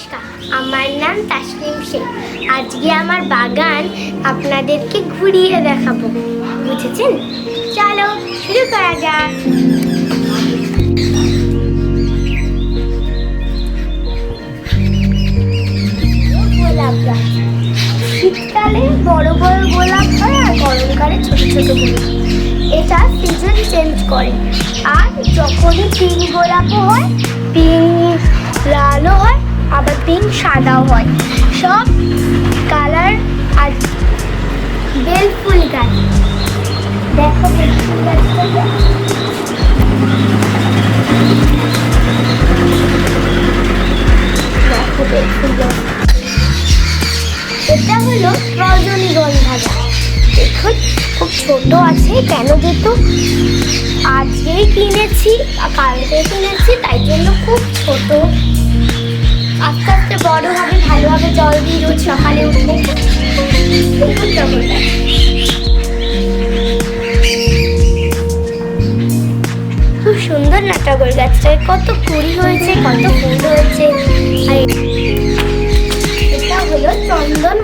নমস্কার, আমার নাম তাসলিম শেখ আজকে আমার বাগান আপনাদেরকে ঘুরিয়ে দেখাবো, বুঝেছেন? চলো শুরু করা যাক। শীতকালে বড় বড় গোলাপ হয় আর গরমকালে ছোট ছোট গোলাপ। এটা সিজন চেঞ্জ করে। আর যখনই পিঙ্ক গোলাপও হয় পিঙ্ক লালও হয় আবার পিঙ্ক সাদাও হয়। সব কালার আর বেল ফুল গাছ। দেখো দেখো ফুল এটা হলো রজনীগন্ধা গাছ। দেখুন খুব ছোট আছে, কেন যেত আজকেই কিনেছি, কালকে কিনেছি, তাই জন্য খুব ছোট। আস্তে আস্তে বড় হবে, ভালোভাবে জল দিই রোজ সকালে উঠে। খুব সুন্দর না টগর গাছটায়? কত কুড়ি হয়েছে, কত ফুল হয়েছে। এটা হলো চন্দন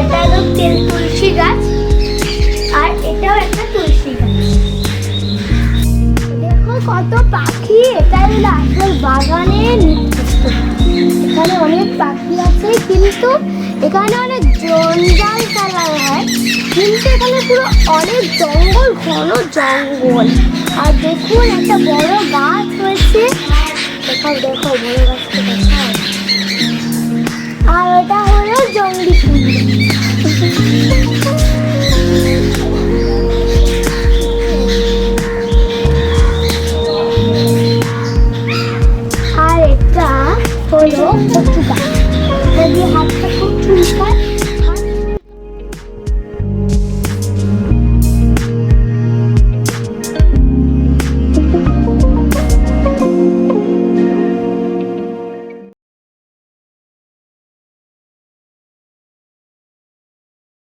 এটা হলো তেল তুলসী গাছ আর এটাও একটা তুলসী গাছ। দেখো কত পাখি এটা হলো আসল নির্দিষ্ট এখানে অনেক পাখি আছে, কিন্তু এখানে অনেক জঞ্জাল ফেলানো হয় কিন্তু এখানে পুরো অনেক জঙ্গল ঘন জঙ্গল। আর দেখুন, একটা বড় গাছ হয়েছে দেখাও দেখো বড় গাছটা দেখাও। আর ওটা হলো জঙ্গলি আর এটা হলো যদি হাত